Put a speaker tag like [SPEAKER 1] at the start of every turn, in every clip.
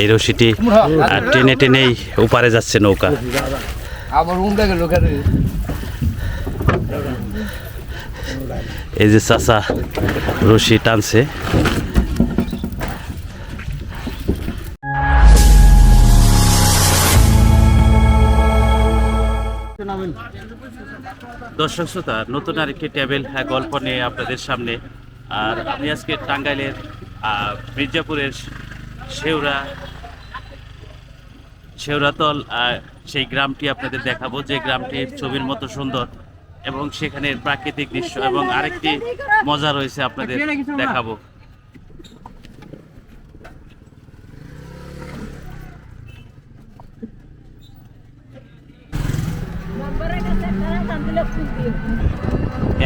[SPEAKER 1] এই রশিটি টেনে টেনেই উপারে যাচ্ছে নৌকা। এই যে চাচা রশি টানছে। দর্শক শ্রোতা নতুন আরেকটি টেবিল হ্যাঁ, গল্প নিয়ে আপনাদের সামনে। আর আমি আজকে টাঙ্গাইলের মির্জাপুরের শেওরা শেওরাতল সেই গ্রামটি আপনাদের দেখাবো, যে গ্রামটি ছবির মতো সুন্দর এবং সেখানের প্রাকৃতিক দৃশ্য এবং আরেকটি মজা রয়েছে আপনাদের দেখাবো।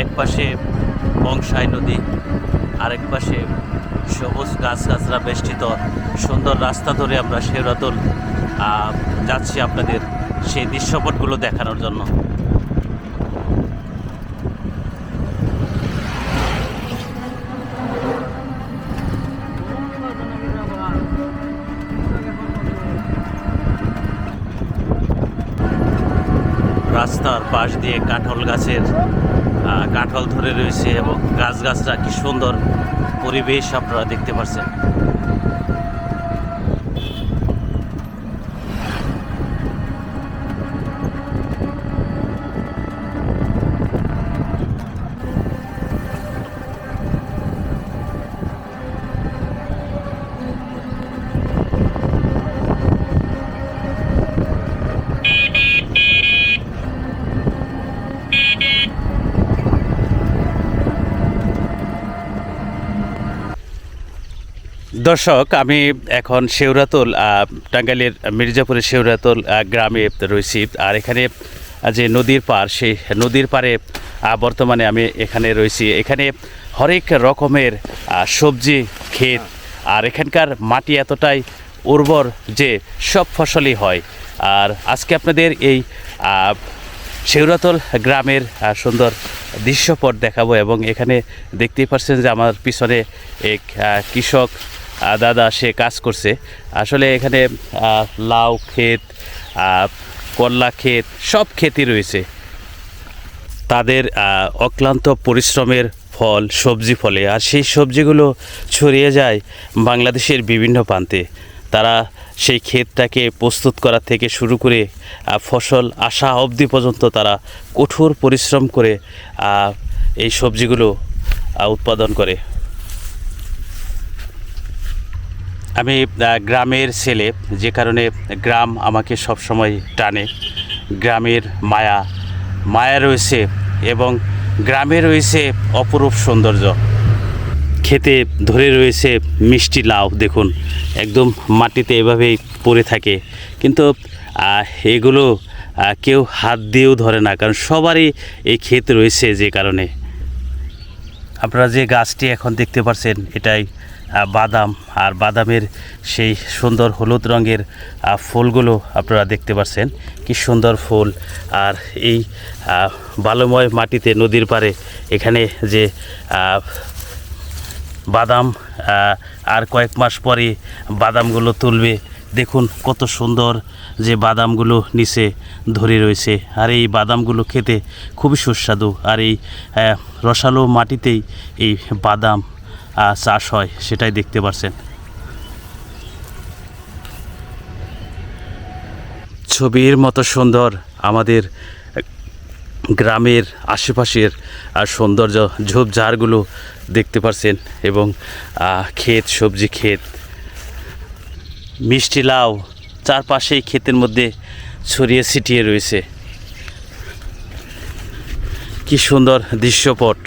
[SPEAKER 1] এক পাশে বংশাই নদী, আরেক পাশে সবুজ গাছগাছরা বেষ্টিত সুন্দর রাস্তা ধরে আমরা শেওরাতল যাচ্ছি আপনাদের সেই দৃশ্যপটগুলো দেখানোর জন্য। রাস্তার পাশ দিয়ে কাঁঠাল গাছের কাঁঠাল ধরে রয়েছে এবং গাছগাছরা কি সুন্দর পরিবেশ আপনারা দেখতে পাচ্ছেন দর্শক, আমি এখন শেওরাতল টাঙ্গাইলের মির্জাপুরের শেওরাতল গ্রামে রয়েছি। আর এখানে যে নদীর পার সেই নদীর পারে বর্তমানে আমি এখানে রয়েছি। এখানে হরেক রকমের সবজি, ক্ষেত, আর এখানকার মাটি এতটাই উর্বর যে সব ফসলই হয়। আর আজকে আপনাদের এই শেউরাতল গ্রামের সুন্দর দৃশ্যপট দেখাবো এবং এখানে দেখতেই পাচ্ছেন যে আমার পিছনে এক কৃষক দাদা, সে কাজ করছে। আসলে এখানে লাউ ক্ষেত করলা ক্ষেত, সব ক্ষেতই রয়েছে। তাদের অক্লান্ত পরিশ্রমের ফল, সবজি ফলে। আর সেই সবজিগুলো ছড়িয়ে যায় বাংলাদেশের বিভিন্ন প্রান্তে। তারা সেই ক্ষেতটাকে প্রস্তুত করা থেকে শুরু করে ফসল আসা অবধি পর্যন্ত তারা কঠোর পরিশ্রম করে এই সবজিগুলো উৎপাদন করে। আমি গ্রামের ছেলে, যে কারণে গ্রাম আমাকে সবসময় টানে। গ্রামের মায়া মায়া রয়েছে এবং গ্রামে রয়েছে অপরূপ সৌন্দর্য। খেতে ধরে রয়েছে মিষ্টি লাউ, দেখুন, একদম মাটিতে এভাবেই পড়ে থাকে। কিন্তু এগুলো কেউ হাত দিয়েও ধরে না, কারণ সবারই এই ক্ষেত রয়েছে যে কারণে। আপনারা যে গাছটি এখন দেখতে পাচ্ছেন এটাই বাদাম আর বাদামের সেই সুন্দর হলুদ রঙের ফুলগুলো আপনারা দেখতে পাচ্ছেন। কি সুন্দর ফুল। আর এই বালুময় মাটিতে নদীর পারে এখানে যে বাদাম আর কয়েক মাস পরে বাদামগুলো তুলবে। দেখুন কত সুন্দর যে বাদামগুলো নিচে ধরে রয়েছে। আর এই বাদামগুলো খেতে খুবই সুস্বাদু। আর এই রসালো মাটিতেই এই বাদাম চাষ হয়, সেটাই দেখতে পাচ্ছেন ছবির মতো সুন্দর আমাদের গ্রামের আশেপাশের সৌন্দর্য ঝোপঝাড়গুলো দেখতে পাচ্ছেন এবং ক্ষেত, সবজি ক্ষেত, মিষ্টি লাউ, চারপাশেই ক্ষেতের মধ্যে ছড়িয়ে ছিটিয়ে রয়েছে। কি সুন্দর দৃশ্যপট।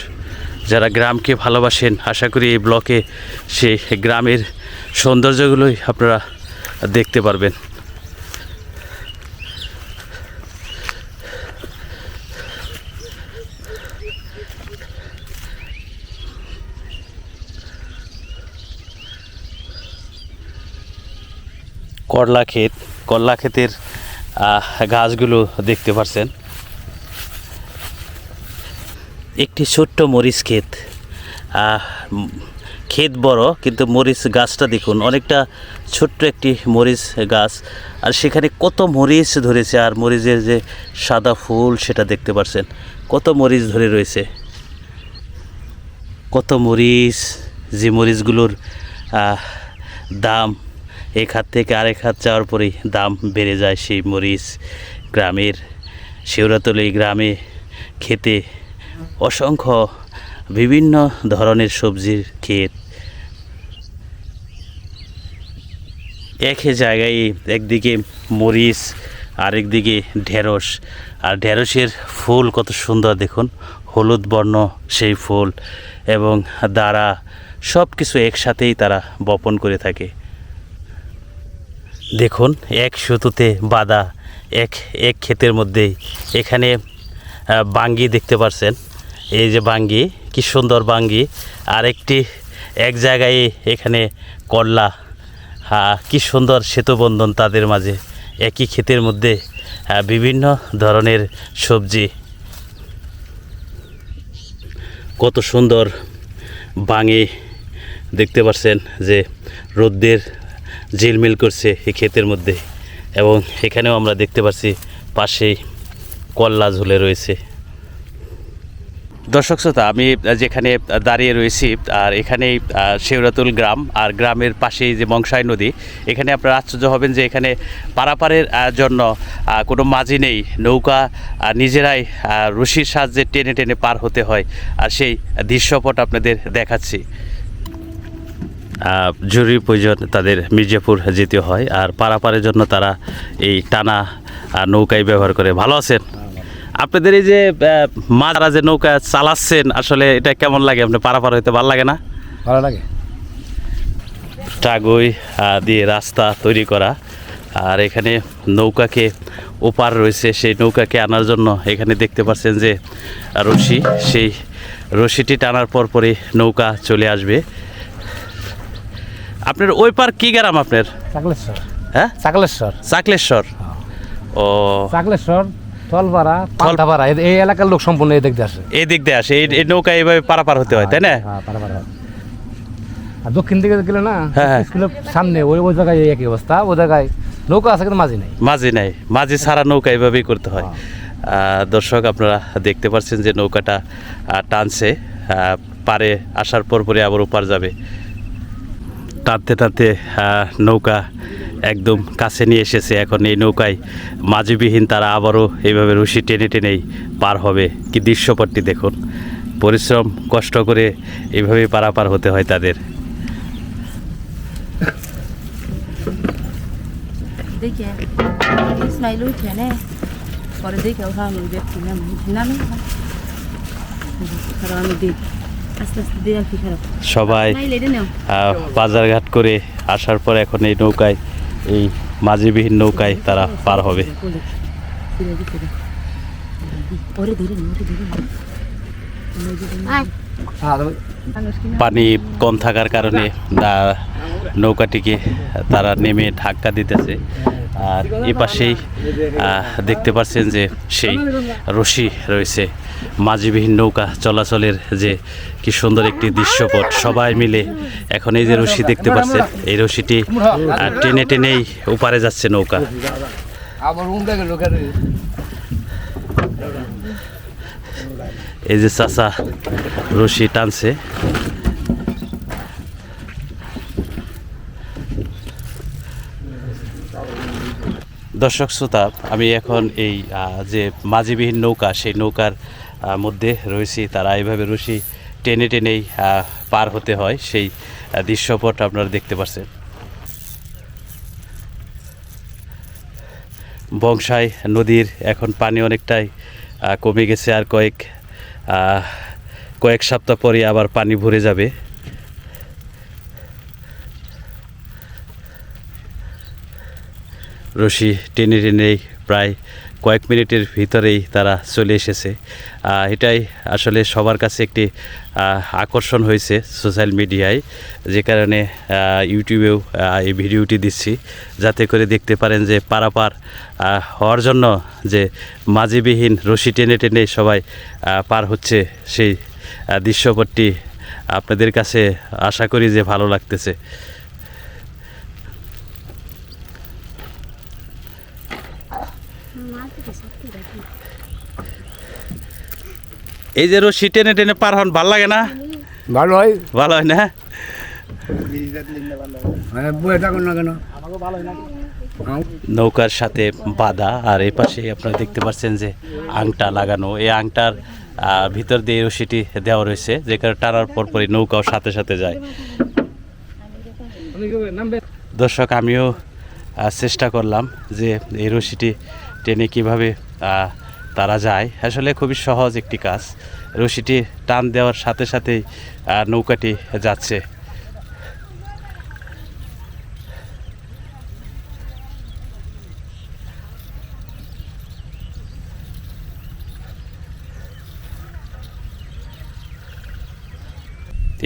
[SPEAKER 1] যারা গ্রামকে ভালোবাসেন, আশা করি এই ব্লকে সেই গ্রামের সৌন্দর্যগুলোই আপনারা দেখতে পারবেন। করলা ক্ষেত, করলা ক্ষেতের গাছগুলো দেখতে পাচ্ছেন একটি ছোট্ট মরিচ ক্ষেত। ক্ষেত বড়, কিন্তু মরিচ গাছটা দেখুন, অনেকটা ছোট্ট একটি মরিচ গাছ। আর সেখানে কত মরিচ ধরেছে, আর মরিচের যে সাদা ফুল সেটা দেখতে পাচ্ছেন কত মরিচ ধরে রয়েছে। কত মরিচ, যে মরিচগুলোর দাম এক হাত থেকে আরেক হাত যাওয়ার পরেই দাম বেড়ে যায় সেই মরিচ গ্রামের শিবরাতলি গ্রামে খেতে অসংখ্য বিভিন্ন ধরনের সবজির ক্ষেত এক জায়গায় একদিকে মরিচ, আরেকদিকে ঢেঁড়স। আর ঢেঁড়সের ফুল কত সুন্দর, দেখুন। হলুদ বর্ণ সেই ফুল এবং দাঁড়া সব কিছু একসাথেই তারা বপন করে থাকে। দেখুন, এক সুতোতে বাঁধা এক এক ক্ষেতের মধ্যেই এখানে বাঙ্গি দেখতে পাচ্ছেন এই যে বাঙ্গি, কি সুন্দর বাঙ্গি। আরেকটি, এক জায়গায় এখানে করলা। হ্যাঁ কি সুন্দর সেতুবন্ধন তাদের মাঝে। একই ক্ষেতের মধ্যে বিভিন্ন ধরনের সবজি। কত সুন্দর বাঙে দেখতে পাচ্ছেন যে রোদ্রের ঝিলমিল করছে এই ক্ষেতের মধ্যে। এবং এখানেও আমরা দেখতে পাচ্ছি পাশেই কল্লা ঝুলে রয়েছে। দর্শক শ্রোতা, আমি যেখানে দাঁড়িয়ে রয়েছি, আর এখানেই শেওরাতুল গ্রাম, আর গ্রামের পাশেই যে মংসাই নদী, এখানে আপনারা আশ্চর্য হবেন যে এখানে পারাপারের জন্য কোনো মাঝি নেই। নৌকা নিজেরাই রশির সাহায্যে টেনে টেনে পার হতে হয়। আর সেই দৃশ্যপট আপনাদের দেখাচ্ছি। জরুরি প্রয়োজন তাদের মির্জাপুর যেতে হয়। আর পারাপারের জন্য তারা এই টানা নৌকাই ব্যবহার করে। ভালো আছেন? আপনাদের এই যে মারা যে নৌকা চালাচ্ছেন আসলে এটা কেমন লাগে? আপনি পারাপার হইতে ভালো লাগে না?
[SPEAKER 2] ভালো লাগে।
[SPEAKER 1] টাগই দিয়ে রাস্তা তৈরি করা। আর এখানে নৌকাকে ওপার রয়েছে সেই নৌকাকে আনার জন্য এখানে দেখতে পাচ্ছেন যে রশি। সেই রশিটি টানার পর পরে নৌকা চলে আসবে। আপনার ওই পার কি গ্রাম আপনার?
[SPEAKER 2] চাকলেশ্বর।
[SPEAKER 1] হ্যাঁ?
[SPEAKER 2] চাকলেশ্বর।
[SPEAKER 1] চাকলেশ্বর। ও।
[SPEAKER 2] চাকলেশ্বর থলপাড়া পাল্টাপাড়া এই- এলাকার লোক সম্পূর্ণ এই দেখতে আসে।
[SPEAKER 1] এই দিক দিয়ে আসে এই নৌকা এইভাবে পারাপার হতে হয় তাই না?
[SPEAKER 2] হ্যাঁ পারাপাড়া আর দক্ষিণ দিকে গেলে না
[SPEAKER 1] হ্যাঁ, হ্যাঁ।
[SPEAKER 2] স্কুলের সামনে ওই ওই জায়গায় একই অবস্থা ওই জায়গায় নৌকা আছে কিন্তু মাঝি নেই।
[SPEAKER 1] মাঝি নাই মাঝি ছাড়া নৌকা এইভাবেই করতে হয়। দর্শক আপনারা দেখতে পাচ্ছেন যে নৌকাটা টানছে পারে আসার পর পরে আবার ওপার যাবে। টানতে টানতে নৌকা একদম কাছে নিয়ে এসেছে। এখন এই নৌকায় মাঝিবিহীন তারা আবারও এইভাবে রশি টেনে টেনেই পার হবে। কি দৃশ্যপটটি দেখুন। পরিশ্রম কষ্ট করে এইভাবেই পারাপার হতে হয় তাদের।
[SPEAKER 3] দেখে ইসমাইল উঠে নে। পরে দেখে ওঠা আমি দেখছি না নামে আমি দিই আস্তে আস্তে দিয়ে আর কি খারাপ।
[SPEAKER 1] সবাই বাজারঘাট করে আসার পর এখন এই নৌকায় এই মাঝিবিহীন নৌকায় তারা পার হবে। পানি কম থাকার কারণে নৌকাটিকে তারা নেমে ধাক্কা দিতেছে। আর এ পাশেই দেখতে পাচ্ছেন যে সেই রশি রয়েছে। মাঝিবিহীন নৌকা চলাচলের যে কি সুন্দর একটি দৃশ্যপট। সবাই মিলে এখন এই যে রশি দেখতে পাচ্ছেন, এই রশিটি টেনে টেনেই ওপারে যাচ্ছে নৌকা। এই যে চাচা রশি টানছে দর্শক শ্রোতা, আমি এখন এই যে মাঝিবিহীন নৌকা, সেই নৌকার মধ্যে রয়েছি। তারা এইভাবে রশি টেনে টেনেই পার হতে হয়। সেই দৃশ্যপট আপনারা দেখতে পাচ্ছেন। বংশাই নদীর এখন পানি অনেকটাই কমে গেছে। আর কয়েক কয়েক সপ্তাহ পরে আবার পানি ভরে যাবে। রশি টেনে টেনেই প্রায় কয়েক মিনিটের ভিতরেই তারা চলে এসেছে। এটাই আসলে সবার কাছে একটি আকর্ষণ হয়েছে সোশ্যাল মিডিয়ায়, যে কারণে ইউটিউবেও এই ভিডিওটি দিচ্ছি। যাতে করে দেখতে পারেন যে পারাপার হওয়ার জন্য যে মাঝিবিহীন রশি টেনে টেনে সবাই পার হচ্ছে সেই দৃশ্যপটটি আপনাদের কাছে আশা করি যে ভালো লাগতেছে। এই যে রশি টেনে টেনে পার হন ভালো লাগে না?
[SPEAKER 4] ভালো হয়।
[SPEAKER 1] ভালো হয় না?
[SPEAKER 4] কেন?
[SPEAKER 1] নৌকার সাথে বাঁধা আর এই পাশে আপনারা দেখতে পাচ্ছেন যে আংটা লাগানো। এই আংটার ভিতর দিয়ে রশিটি দেওয়া রয়েছে যেখানে টানার পর পরই নৌকাও সাথে সাথে যায়। দর্শক আমিও চেষ্টা করলাম যে এই রশিটি টেনে কীভাবে তারা যায়। আসলে খুবই সহজ একটি কাজ। রশিটি টান দেওয়ার সাথে সাথেই নৌকাটি যাচ্ছে।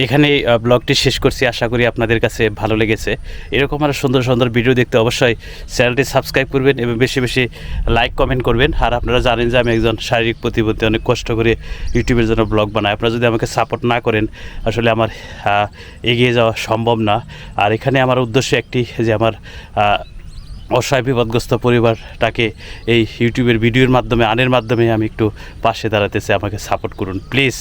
[SPEAKER 1] এখানে ব্লগটি শেষ করছি। আশা করি আপনাদের কাছে ভালো লেগেছে। এরকম আরও সুন্দর সুন্দর ভিডিও দেখতে অবশ্যই চ্যানেলটি সাবস্ক্রাইব করবেন এবং বেশি বেশি লাইক কমেন্ট করবেন। আর আপনারা জানেন যে আমি একজন শারীরিক প্রতিবন্ধী, অনেক কষ্ট করে ইউটিউবের জন্য ব্লগ বানাই। আপনারা যদি আমাকে সাপোর্ট না করেন, আসলে আমার এগিয়ে যাওয়া সম্ভব না। আর এখানে আমার উদ্দেশ্য একটি, যে আমার অসহায় বিপদগ্রস্ত পরিবারটাকে এই ইউটিউবের ভিডিওর মাধ্যমে, আনের মাধ্যমে আমি একটু পাশে দাঁড়াতেছে আমাকে সাপোর্ট করুন প্লিজ